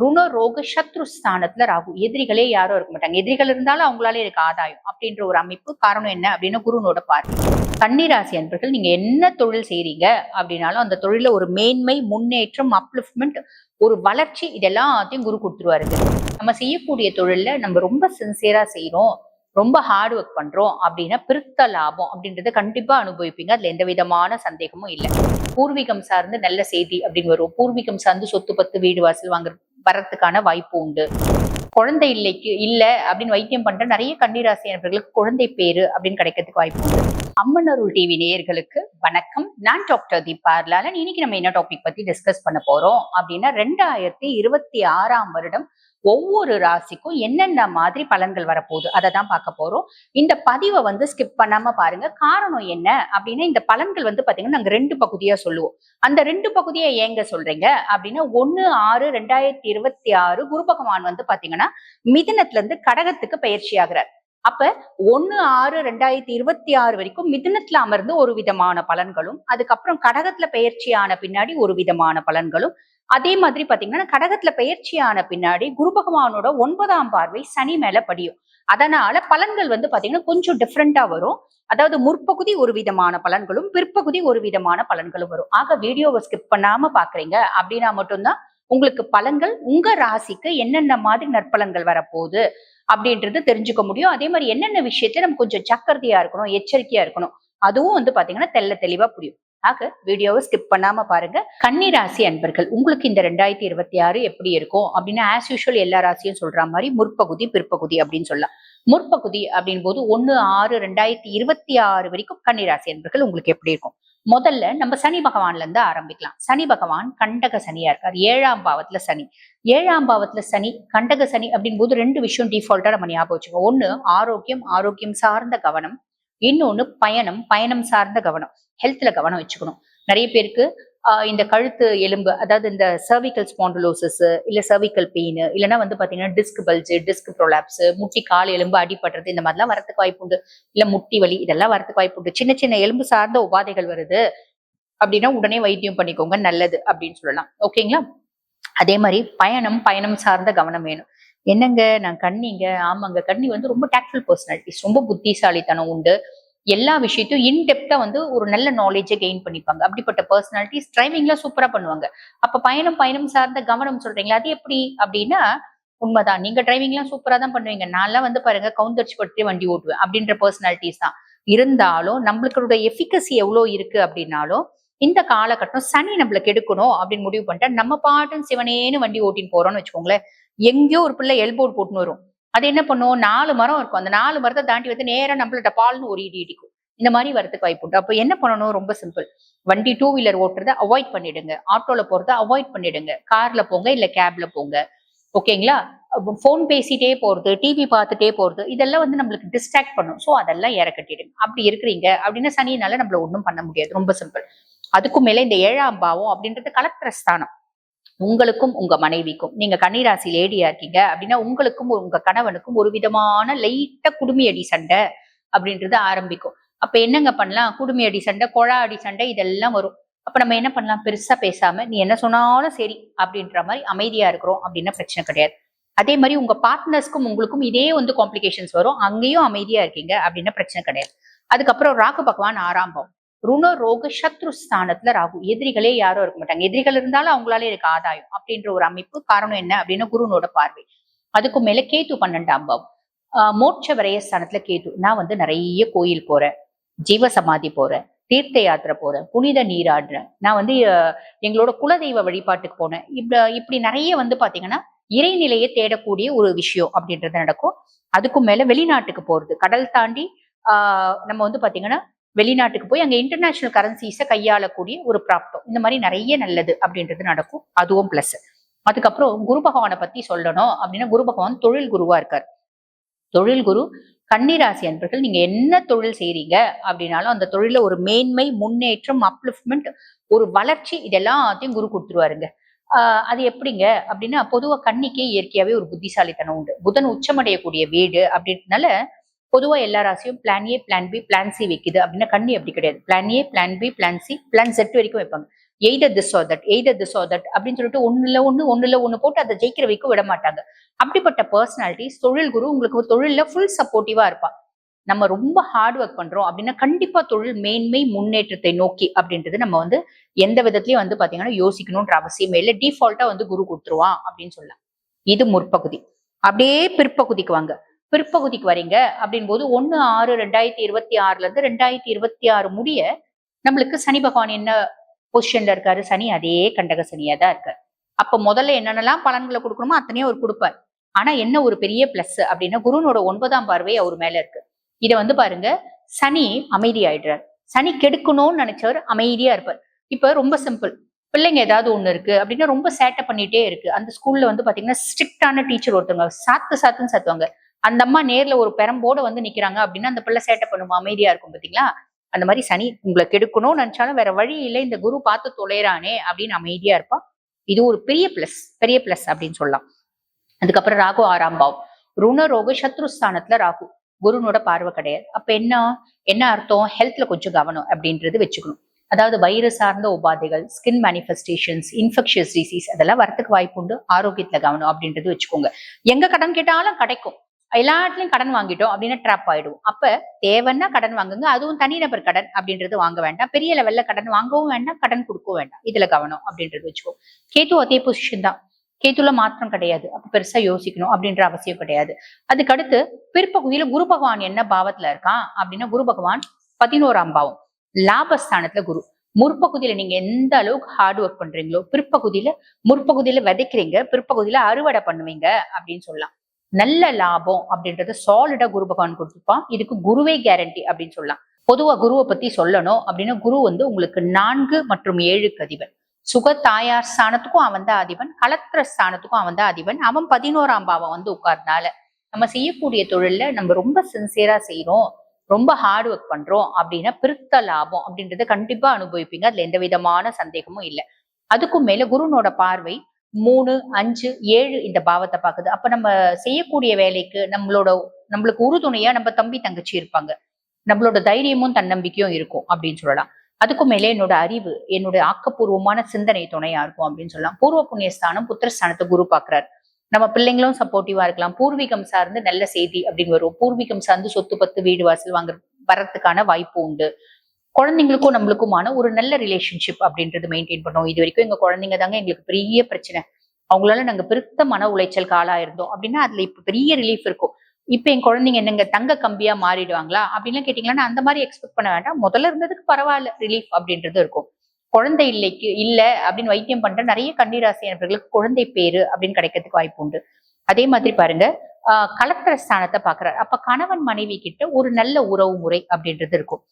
ருண ரோக சத்ரு ஸ்தானத்துல ராகு. எதிரிகளே யாரும் இருக்க மாட்டாங்க. எதிரிகள் இருந்தாலும் அவங்களால எனக்கு ஆதாயம் அப்படின்ற ஒரு அமைப்பு காரணம் என்ன அப்படின்னு குருனோட பார்வை கன்னிராசி அன்பர்கள் நீங்க என்ன தொழில் செய்றீங்க அப்படின்னாலும் அந்த தொழில ஒரு மேன்மை முன்னேற்றம் அப்லிஃப்ட்மெண்ட் ஒரு வளர்ச்சி இதெல்லாத்தையும் குரு கொடுத்துருவாரு. நம்ம செய்யக்கூடிய தொழில்ல நம்ம ரொம்ப சின்சியரா செய்யறோம் ரொம்ப ஹார்ட் ஒர்க் பண்றோம் அப்படின்னா பிரித்த லாபம் அப்படின்றத கண்டிப்பா அனுபவிப்பீங்க. அதுல எந்த விதமான சந்தேகமும் இல்லை. பூர்வீகம் சார்ந்து நல்ல செய்தி அப்படின்னு வரும் பூர்வீகம் சார்ந்து சொத்து பத்து வீடு வாசல் வாங்குறது வரத்துக்கான வாய்ப்பு உண்டு. குழந்தை இல்லைக்கு இல்லை அப்படின்னு வைத்தியம் பண்ற நிறைய கன்னிராசி நபர்களுக்கு குழந்தை பேரு அப்படின்னு கிடைக்கிறதுக்கு வாய்ப்பு உண்டு. அம்மன் அருள் டிவி நேயர்களுக்கு வணக்கம். நான் டாக்டர் தீபா லாலன் இன்னைக்கு நம்ம என்ன டாபிக் பத்தி டிஸ்கஸ் பண்ண போறோம் அப்படின்னா ரெண்டாயிரத்தி இருபத்தி ஆறாம் வருடம் ஒவ்வொரு ராசிக்கும் என்னென்ன மாதிரி பலன்கள் வரப்போகுது? அதை தான் பார்க்க போறோம். இந்த பதிவை வந்து ஸ்கிப் பண்ணாம பாருங்க. காரணம் என்ன அப்படின்னா இந்த பலன்கள் வந்து பாத்தீங்கன்னா நாங்க ரெண்டு பகுதியா சொல்லுவோம். அந்த ரெண்டு பகுதியை ஏங்க சொல்றீங்க அப்படின்னா ஒன்னு ஆறு ரெண்டாயிரத்தி இருபத்தி ஆறு குரு பகவான் வந்து பாத்தீங்கன்னா மிதினத்துல இருந்து கடகத்துக்கு பயிற்சி ஆகிறார். அப்ப ஒன்னு ஆறு ரெண்டாயிரத்தி இருபத்தி ஆறு வரைக்கும் மிதுனத்துல அமர்ந்து ஒரு விதமான பலன்களும் அதுக்கப்புறம் கடகத்துல பயிற்சியான பின்னாடி ஒரு விதமான பலன்களும் அதே மாதிரி பாத்தீங்கன்னா கடகத்துல பயிற்சியான பின்னாடி குரு பகவானோட ஒன்பதாம் பார்வை சனி மேல படியும். அதனால பலன்கள் வந்து பாத்தீங்கன்னா கொஞ்சம் டிஃப்ரெண்டா வரும். அதாவது முற்பகுதி ஒரு விதமான பலன்களும் பிற்பகுதி ஒரு விதமான பலன்களும் வரும். ஆக வீடியோவை ஸ்கிப் பண்ணாம பாக்குறீங்க அப்படின்னா மட்டும்தான் உங்களுக்கு பலன்கள் உங்க ராசிக்கு என்னென்ன மாதிரி நற்பலன்கள் வரப்போகுது அப்படின்றது தெரிஞ்சுக்க முடியும். அதே மாதிரி என்னென்ன விஷயத்துல நம்ம கொஞ்சம் ஜாக்கிரதையா இருக்கணும் எச்சரிக்கையா இருக்கணும் அதுவும் வந்து பாத்தீங்கன்னா தெல்ல தெளிவா புரியும். ஆக வீடியோவை ஸ்கிப் பண்ணாம பாருங்க. கன்னி ராசி அன்பர்கள் உங்களுக்கு இந்த ரெண்டாயிரத்தி இருபத்தி ஆறு எப்படி இருக்கும்? அப்படின்னா ஆஸ் யூஷுவல் எல்லா ராசியும் சொல்ற மாதிரி முற்பகுதி பிற்பகுதி அப்படின்னு சொல்லலாம். முற்பகுதி அப்படின் போது ஒன்னு ஆறு ரெண்டாயிரத்தி இருபத்தி ஆறு வரைக்கும் கன்னிராசி அன்பர்கள் உங்களுக்கு எப்படி இருக்கும்? முதல்ல நம்ம சனி பகவான்ல இருந்து ஆரம்பிக்கலாம். சனி பகவான் கண்டக சனியா இருக்கார். ஏழாம் பாவத்துல சனி. ஏழாம் பாவத்துல சனி கண்டக சனி அப்படின் போது ரெண்டு விஷயம் டிஃபால்ட்டா நம்ம ஞாபகம் வச்சுக்கோங்க. ஒன்னு ஆரோக்கியம் ஆரோக்கியம் சார்ந்த கவனம். இன்னொன்னு பயணம் பயணம் சார்ந்த கவனம். ஹெல்த்ல கவனம் வச்சுக்கணும். நிறைய பேருக்கு ஆஹ் இந்த கழுத்து எலும்பு அதாவது இந்த சர்விக்கல் ஸ்பாண்டலோசிஸ் இல்ல சர்விக்கல் பெயின் இல்லைன்னா வந்து பார்த்தீங்கன்னா டிஸ்க் பல்ஜு டிஸ்க் ப்ரொலாப்ஸ் முட்டி கால் எலும்பு அடிபடுறது இந்த மாதிரிலாம் வரத்துக்கு வாய்ப்பு உண்டு. இல்லை முட்டி வலி இதெல்லாம் வரத்துக்கு வாய்ப்பு உண்டு. சின்ன சின்ன எலும்பு சார்ந்த உபாதைகள் வருது அப்படின்னா உடனே வைத்தியம் பண்ணிக்கோங்க நல்லது அப்படின்னு சொல்லலாம். ஓகேங்களா? அதே மாதிரி பயணம் பயணம் சார்ந்த கவனம் வேணும். என்னங்க நான் கண்ணிங்க? ஆமாங்க. கண்ணி வந்து ரொம்ப டேக்ட்ஃபுல் பர்சனாலிட்டிஸ் ரொம்ப புத்திசாலித்தனம் உண்டு. எல்லா விஷயத்தையும் இன்டெப்தா வந்து ஒரு நல்ல நாலேஜை கெயின் பண்ணிப்பாங்க. அப்படிப்பட்ட பர்சனாலிட்டிஸ் டிரைவிங்ல சூப்பரா பண்ணுவாங்க. அப்ப பயணம் பயணம் சார்ந்த கவனம் சொல்றீங்களா? அது எப்படி? அப்படின்னா உண்மைதான். நீங்க டிரைவிங்லாம் சூப்பரா தான் பண்ணுவீங்க. நான்லாம் வந்து பாருங்க கவுந்தரிச்சு பட்டு வண்டி ஓட்டுவேன். அப்படின்ற பர்சனாலிட்டிஸ் தான். இருந்தாலும் நம்மளுக்கு எஃபிகசி எவ்வளோ இருக்கு அப்படின்னாலும் இந்த காலகட்டம் சனி நம்மளுக்கு எடுக்கணும் அப்படின்னு முடிவு பண்ணிட்டா நம்ம பாட்டும் சிவனேன்னு வண்டி ஓட்டின்னு போறோம்னு வச்சுக்கோங்களேன் எங்கேயோ ஒரு பிள்ளை எல்போர்டு போட்டுன்னு வரும். அது என்ன பண்ணும்? நாலு மரம் இருக்கும். அந்த நாலு மரத்தை தாண்டி வந்து நேரா நம்மள டபால்னு ஒரு இடி இடிக்கும். இந்த மாதிரி வரதுக்கு வாய்ப்பு உண்டு. அப்போ என்ன பண்ணணும்? ரொம்ப சிம்பிள் வண்டி டூ வீலர் ஓட்டுறதை அவாய்ட் பண்ணிடுங்க. ஆட்டோல போறதை அவாய்ட் பண்ணிடுங்க. கார்ல போங்க இல்ல கேப்ல போங்க. ஓகேங்களா ஃபோன் பேசிட்டே போறது டிவி பார்த்துட்டே போறது இதெல்லாம் வந்து நம்மளுக்கு டிஸ்ட்ராக்ட் பண்ணும். ஸோ அதெல்லாம் இறக்கட்டிடுங்க அப்படி இருக்கிறீங்க அப்படின்னா சனியினால நம்மள ஒன்றும் பண்ண முடியாது. ரொம்ப சிம்பிள் அதுக்கும் மேல இந்த ஏழாம் பாவம் அப்படின்றது கலெக்டர் ஸ்தானம். உங்களுக்கும் உங்க மனைவிக்கும். நீங்க கன்னிராசி லேடியா இருக்கீங்க அப்படின்னா உங்களுக்கும் உங்க கணவனுக்கும் ஒரு விதமான லைட்டா குடுமி அடி சண்டை அப்படின்றது ஆரம்பிக்கும். அப்ப என்னங்க பண்ணலாம்? குடுமி அடி சண்டை கொழா அடி சண்டை இதெல்லாம் வரும். அப்ப நம்ம என்ன பண்ணலாம்? பெருசா பேசாம நீ என்ன சொன்னாலும் சரி அப்படின்ற மாதிரி அமைதியா இருக்கிறோம் அப்படின்னா பிரச்சனை கிடையாது. அதே மாதிரி உங்க பார்ட்னர்ஸ்க்கும் உங்களுக்கும் இதே வந்து காம்ப்ளிகேஷன்ஸ் வரும். அங்கேயும் அமைதியா இருக்கீங்க அப்படின்னா பிரச்சனை கிடையாது. அதுக்கப்புறம் ராகு பகவான் ஆறாம் பாவம். ருண ரோக சத்ரு ஸ்தானத்துல ராகு. எதிரிகளே யாரும் இருக்க மாட்டாங்க. எதிரிகள் இருந்தாலும் அவங்களால எனக்கு ஆதாயம் அப்படின்ற ஒரு அமைப்பு. காரணம் என்ன அப்படின்னா குருனோட பார்வை. அதுக்கும் மேல கேத்து பன்னெண்டாம் பாவம். ஆஹ் மோட்ச விரய ஸ்தானத்துல கேத்து நான் வந்து நிறைய கோயில் போறேன். ஜீவ சமாதி போறேன். தீர்த்த யாத்திரை போறேன். புனித நீராடுறேன். நான் வந்து எங்களோட குலதெய்வ வழிபாட்டுக்கு போனேன். இப்ப இப்படி நிறைய வந்து பாத்தீங்கன்னா இறைநிலையை தேடக்கூடிய ஒரு விஷயம் அப்படின்றது நடக்கும். அதுக்கும் மேல வெளிநாட்டுக்கு போறது. கடல் தாண்டி ஆஹ் நம்ம வந்து பாத்தீங்கன்னா வெளிநாட்டுக்கு போய் அங்கே இன்டர்நேஷனல் கரன்சிஸை கையாளக்கூடிய ஒரு பிராப்தம் இந்த மாதிரி நிறைய நல்லது அப்படின்றது நடக்கும். அதுவும் பிளஸ் அதுக்கப்புறம் குரு பகவானை பத்தி சொல்லணும் அப்படின்னா குரு பகவான் தொழில் குருவா இருக்கார். தொழில் குரு கன்னிராசி அன்பர்கள் நீங்க என்ன தொழில் செய்றீங்க அப்படின்னாலும் அந்த தொழில ஒரு மேன்மை முன்னேற்றம் அப்லிஃப்ட்மெண்ட் ஒரு வளர்ச்சி இதெல்லாத்தையும் குரு கொடுத்துருவாருங்க. ஆஹ் அது எப்படிங்க அப்படின்னா பொதுவாக கண்ணிக்கே இயற்கையாவே ஒரு புத்திசாலித்தனம் உண்டு. புதன் உச்சமடையக்கூடிய வீடு அப்படின்றதுனால பொதுவா எல்லா ராசியும் plan A plan B plan C வைக்குது. அப்படின்னா கண்ணி அப்படி கிடையாது. Plan A plan B plan C plan set வரைக்கும் வைப்பாங்க. Either this or that either this or that அப்படின்னு சொல்லிட்டு ஒண்ணுல ஒண்ணு இல்ல ஒண்ணு போட்டு அதை ஜெயிக்கிற வைக்கும் விட மாட்டாங்க. அப்படிப்பட்ட பர்சனாலிட்டிஸ் தொழில் குரு உங்களுக்கு தொழில்ல ஃபுல் சப்போர்ட்டிவா இருப்பா நம்ம ரொம்ப ஹார்ட் ஒர்க் பண்றோம் அப்படின்னா கண்டிப்பா தொழில் மேன்மை முன்னேற்றத்தை நோக்கி அப்படின்றது நம்ம வந்து எந்த விதத்திலயும் வந்து பாத்தீங்கன்னா யோசிக்கணும்ன்ற அவசியமே இல்லை. டிஃபால்ட்டா வந்து குரு கொடுத்துருவான் அப்படின்னு சொல்லலாம். இது முற்பகுதி. அப்படியே பிற்பகுதிக்கு வாங்க. பிற்பகுதிக்கு வரீங்க. அப்படின் போது ஒன்னு ஆறு ரெண்டாயிரத்தி இருபத்தி ஆறுல இருந்து ரெண்டாயிரத்தி இருபத்தி ஆறு முடிய நம்மளுக்கு சனி பகவான் என்ன பொசிஷன்ல இருக்காரு? சனி அதே கண்டக சனியா தான் இருக்காரு. அப்ப முதல்ல என்னென்னலாம் பலன்களை கொடுக்கணுமோ அத்தனையும் அவர் கொடுப்பார். ஆனா என்ன ஒரு பெரிய பிளஸ் அப்படின்னா குருனோட ஒன்பதாம் பார்வை அவர் மேல இருக்கு. இதை வந்து பாருங்க சனி அமைதி ஆயிடுறார். சனி கெடுக்கணும்னு நினைச்சவர் அமைதியா இருப்பார். இப்ப ரொம்ப சிம்பிள் பிள்ளைங்க ஏதாவது ஒன்று இருக்கு அப்படின்னா ரொம்ப சேட்டை பண்ணிட்டே இருக்கு. அந்த ஸ்கூல்ல வந்து பாத்தீங்கன்னா ஸ்ட்ரிக்டான டீச்சர் ஒருத்தவங்க சாத்து சாத்துன்னு சாத்துவாங்க. அந்த அம்மா நேர்ல ஒரு பெரம்போட வந்து நிக்கிறாங்க அப்படின்னா அந்த பிள்ளை சேட்டை பண்ணுமா? அமைதியா இருக்கும் பாத்தீங்களா? அந்த மாதிரி சனி உங்களை கெடுக்கணும்னு நினைச்சாலும் வேற வழி இல்லை. இந்த குரு பார்த்து தொலைறானே அப்படின்னு அமைதியா இருப்பா. இது ஒரு பெரிய பிளஸ் பெரிய பிளஸ் அப்படின்னு சொல்லலாம். அதுக்கப்புறம் ராகு ஆறாம் பாவம். ருணரோக சத்ருஸ்தானத்துல ராகு. குருனோட பார்வை கிடையாது. அப்ப என்ன? என்ன அர்த்தம்? ஹெல்த்ல கொஞ்சம் கவனம் அப்படின்றது வச்சுக்கணும். அதாவது வயிறு சார்ந்த உபாதைகள் ஸ்கின் மேனிஃபெஸ்டேஷன்ஸ் இன்ஃபெக்ஷியஸ் டிசீஸ் அதெல்லாம் வரத்துக்கு வாய்ப்பு உண்டு. ஆரோக்கியத்துல கவனம் அப்படின்றது வச்சுக்கோங்க. எங்க கடன் கேட்டாலும் கிடைக்கும். எல்லாத்துலயும் கடன் வாங்கிட்டோம் அப்படின்னா ட்ராப் ஆயிடும் அப்ப தேவைன்னா கடன் வாங்குங்க. அதுவும் தனிநபர் கடன் அப்படின்றது வாங்க வேண்டாம். பெரிய லெவல்ல கடன் வாங்கவும் வேண்டாம் கடன் கொடுக்கவும் வேண்டாம். இதுல கவனம் அப்படின்றது வச்சுக்கோ. கேத்து அதே பொசிஷன் தான். கேத்துல மாற்றம் கிடையாது. அப்ப பெருசா யோசிக்கணும் அப்படின்ற அவசியம் கிடையாது. அதுக்கு அடுத்து பிற்பகுதியில குரு பகவான் என்ன பாவத்துல இருக்கான் அப்படின்னா குரு பகவான் பதினோராம் பாவம். லாபஸ்தானத்துல குரு. முற்பகுதியில நீங்க எந்த அளவுக்கு ஹார்ட் ஒர்க் பண்றீங்களோ பிற்பகுதியில முற்பகுதியில விதைக்கிறீங்க பிற்பகுதியில அறுவடை பண்ணுவீங்க அப்படின்னு சொல்லலாம். நல்ல லாபம் அப்படின்றத சாலிடா குரு பகவான் கொடுத்துப்பான். இதுக்கு குருவே கேரண்டி அப்படின்னு சொல்லலாம். பொதுவா குருவை பத்தி சொல்லணும் அப்படின்னா குரு வந்து உங்களுக்கு நான்கு மற்றும் ஏழுக்கு அதிபன் சுக தாயார் ஸ்தானத்துக்கும் அவன் தான் அதிபன். கலத்திர ஸ்தானத்துக்கும் அவன் தான் அதிபன். அவன் பதினோராம் பாவம் வந்து உட்கார்னால நம்ம செய்யக்கூடிய தொழில்ல நம்ம ரொம்ப சின்சியரா செய்யறோம் ரொம்ப ஹார்ட் ஒர்க் பண்றோம் அப்படின்னா பிரித்த லாபம் அப்படின்றத கண்டிப்பா அனுபவிப்பீங்க. அதுல எந்த விதமான சந்தேகமும் இல்லை. அதுக்கும் மேல குருனோட பார்வை மூணு அஞ்சு ஏழு இந்த பாவத்தை பார்க்குது. அப்ப நம்ம செய்யக்கூடிய வேலைக்கு நம்மளோட நம்மளுக்கு உறுதுணையா நம்ம தம்பி தங்கச்சி இருப்பாங்க. நம்மளோட தைரியமும் தன்னம்பிக்கையும் இருக்கும் அப்படின்னு சொல்லலாம். அதுக்கும் மேலே என்னோட அறிவு என்னுடைய ஆக்கப்பூர்வமான சிந்தனை துணையா இருக்கும் அப்படின்னு சொல்லலாம். பூர்வ புண்ணியஸ்தானம் புத்திரஸ்தானத்தை குரு பாக்குறாரு நம்ம பிள்ளைங்களும் சப்போர்ட்டிவா இருக்கலாம். பூர்வீகம் சார்ந்து நல்ல செய்தி அப்படின்னு வரும். பூர்வீகம் சார்ந்து சொத்து பத்து வீடு வாசல் வாங்குற வரத்துக்கான வாய்ப்பு உண்டு. குழந்தைங்களுக்கும் நம்மளுக்குமான ஒரு நல்ல ரிலேஷன்ஷிப் அப்படின்றது மெயின்டைன் பண்ணோம். இது வரைக்கும் எங்க குழந்தைங்க தாங்க எங்களுக்கு பெரிய பிரச்சனை. அவங்களால நாங்க பெருத்த மன உளைச்சல் காலா இருந்தோம் அப்படின்னா அதுல இப்ப பெரிய ரிலீஃப் இருக்கும். இப்ப என் குழந்தைங்க என்னங்க தங்க கம்பியா மாறிடுவாங்களா அப்படின்லாம் கேட்டீங்கன்னா அந்த மாதிரி எக்ஸ்பெக்ட் பண்ண வேண்டாம். முதல்ல இருந்ததுக்கு பரவாயில்ல ரிலீஃப் அப்படின்றது இருக்கும். குழந்தை இல்லைக்கு இல்ல அப்படின்னு வைத்தியம் பண்ற நிறைய கண்ணீராசி நபர்களுக்கு குழந்தை பேரு அப்படின்னு கிடைக்கிறதுக்கு வாய்ப்பு உண்டு. அதே மாதிரி பாருங்க ஆஹ் கலத்திர ஸ்தானத்தை பாக்குறாரு அப்ப கணவன் மனைவி கிட்ட ஒரு நல்ல உறவு முறை அப்படின்றது இருக்கும்.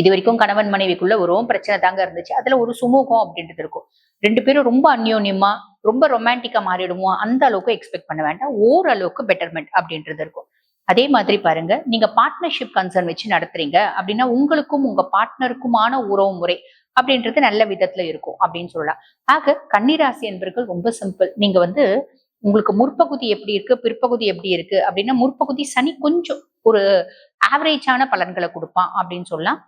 இது வரைக்கும் கணவன் மனைவிக்குள்ள ஒரு பிரச்சனை தாங்க இருந்துச்சு. அதுல ஒரு சுமூகம் அப்படின்றது இருக்கும். ரெண்டு பேரும் ரொம்ப அந்யோன்யமா ரொம்ப ரொமான்டிக்கா மாறிடுமோ அந்த அளவுக்கு எக்ஸ்பெக்ட் பண்ண வேண்டாம். ஓரளவுக்கு பெட்டர்மெண்ட் அப்படின்றது இருக்கும். அதே மாதிரி பாருங்க நீங்க பார்ட்னர்ஷிப் கன்சர்ன் வச்சு நடத்துறீங்க அப்படின்னா உங்களுக்கும் உங்க பார்ட்னருக்குமான உறவு முறை அப்படின்றது நல்ல விதத்துல இருக்கும் அப்படின்னு சொல்லலாம். ஆக கன்னிராசி என்பர்கள் ரொம்ப சிம்பிள் நீங்க வந்து உங்களுக்கு முற்பகுதி எப்படி இருக்கு பிற்பகுதி எப்படி இருக்கு அப்படின்னா முற்பகுதி சனி கொஞ்சம் ஒரு ஆவரேஜான பலன்களை கொடுப்பான் அப்படின்னு சொல்லலாம்.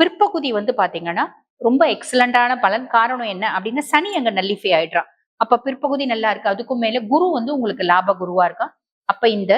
பிற்பகுதி வந்து பாத்தீங்கன்னா ரொம்ப எக்ஸலண்டான பலன். காரணம் என்ன அப்படின்னா சனி அங்க நல்லிஃபை ஆயிடுறான். அப்ப பிற்பகுதி நல்லா இருக்கு. அதுக்கும் மேல குரு வந்து உங்களுக்கு லாப குருவா இருக்கான். அப்ப இந்த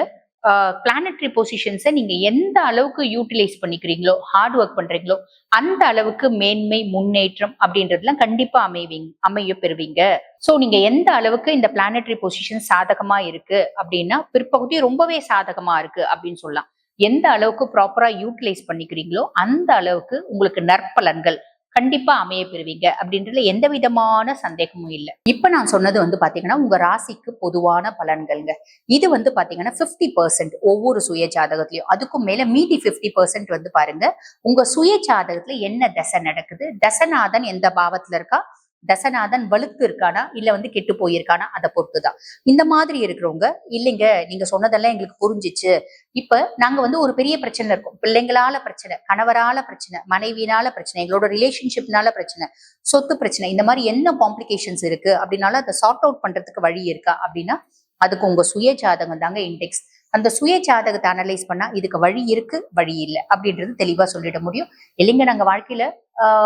பிளானட்ரி பொசிஷன்ஸை நீங்க எந்த அளவுக்கு யூட்டிலைஸ் பண்ணிக்கிறீங்களோ ஹார்ட் ஒர்க் பண்றீங்களோ அந்த அளவுக்கு மேன்மை முன்னேற்றம் அப்படின்றதுலாம் கண்டிப்பா அமைவீங்க அமைய பெறுவீங்க. ஸோ நீங்க எந்த அளவுக்கு இந்த பிளானட்ரி பொசிஷன் சாதகமா இருக்கு அப்படின்னா பிற்பகுதி ரொம்பவே சாதகமா இருக்கு அப்படின்னு சொல்லலாம். எந்த அளவுக்கு ப்ராப்பரா யூட்டிலைஸ் பண்ணிக்கிறீங்களோ அந்த அளவுக்கு உங்களுக்கு நற்பலன்கள் கண்டிப்பா அமைய பெறுவீங்க. அப்படின்றதுல எந்த விதமான சந்தேகமும் இல்லை. இப்ப நான் சொன்னது வந்து பாத்தீங்கன்னா உங்க ராசிக்கு பொதுவான பலன்கள்ங்க. இது வந்து பாத்தீங்கன்னா பிப்டி பர்சன்ட் ஒவ்வொரு சுய ஜாதகத்திலயும். அதுக்கும் மேல மீதி பிப்டி பர்சன்ட் வந்து பாருங்க உங்க சுய ஜாதகத்துல என்ன தசை நடக்குது? தசநாதன் எந்த பாவத்துல இருக்கா? தசநாதன் வலுத்து இருக்கானா? இல்ல வந்து கெட்டு போயிருக்கானா? அதை பொறுத்துதான். இந்த மாதிரி இருக்கிறவங்க இல்லைங்க நீங்க சொன்னதெல்லாம் எங்களுக்கு புரிஞ்சிச்சு. இப்ப நாங்க வந்து ஒரு பெரிய பிரச்சனை இருக்கோம். பிள்ளைங்களால பிரச்சனை கணவரால பிரச்சனை மனைவினால பிரச்சனை எங்களோட ரிலேஷன்ஷிப்னால பிரச்சனை சொத்து பிரச்சனை இந்த மாதிரி என்ன காம்ப்ளிகேஷன்ஸ் இருக்கு? அப்படின்னால அதை சார்ட் அவுட் பண்றதுக்கு வழி இருக்கா? அப்படின்னா அதுக்கு உங்க சுய ஜாதகம் தாங்க இண்டெக்ஸ் அந்த சுய ஜாதகத்தை அனலைஸ் பண்ணா இதுக்கு வழி இருக்கு வழி இல்லை அப்படின்றது தெளிவா சொல்லிட முடியும். இல்லைங்க நாங்க வாழ்க்கையில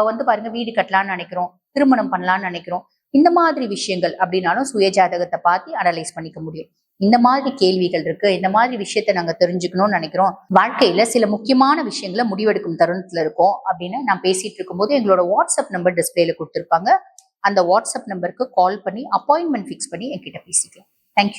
வந்து பாருங்க வீடு கட்டலாம்னு நினைக்கிறோம் திருமணம் பண்ணலாம்னு நினைக்கிறோம். இந்த மாதிரி விஷயங்கள் அப்படின்னாலும் சுய ஜாதகத்தை பார்த்து அனலைஸ் பண்ணிக்க முடியும். இந்த மாதிரி கேள்விகள் இருக்கு இந்த மாதிரி விஷயத்த நாங்க தெரிஞ்சுக்கணும்னு நினைக்கிறோம். வாழ்க்கையில சில முக்கியமான விஷயங்களை முடிவெடுக்கும் தருணத்துல இருக்கோம் அப்படின்னு நான் பேசிட்டு இருக்கும்போது எங்களோட வாட்ஸ்அப் நம்பர் டிஸ்பிளேல கொடுத்துருப்பாங்க. அந்த வாட்ஸ்அப் நம்பருக்கு கால் பண்ணி அப்பாயின்மெண்ட் ஃபிக்ஸ் பண்ணி என்கிட்ட பேசிக்கலாம். தேங்க்யூ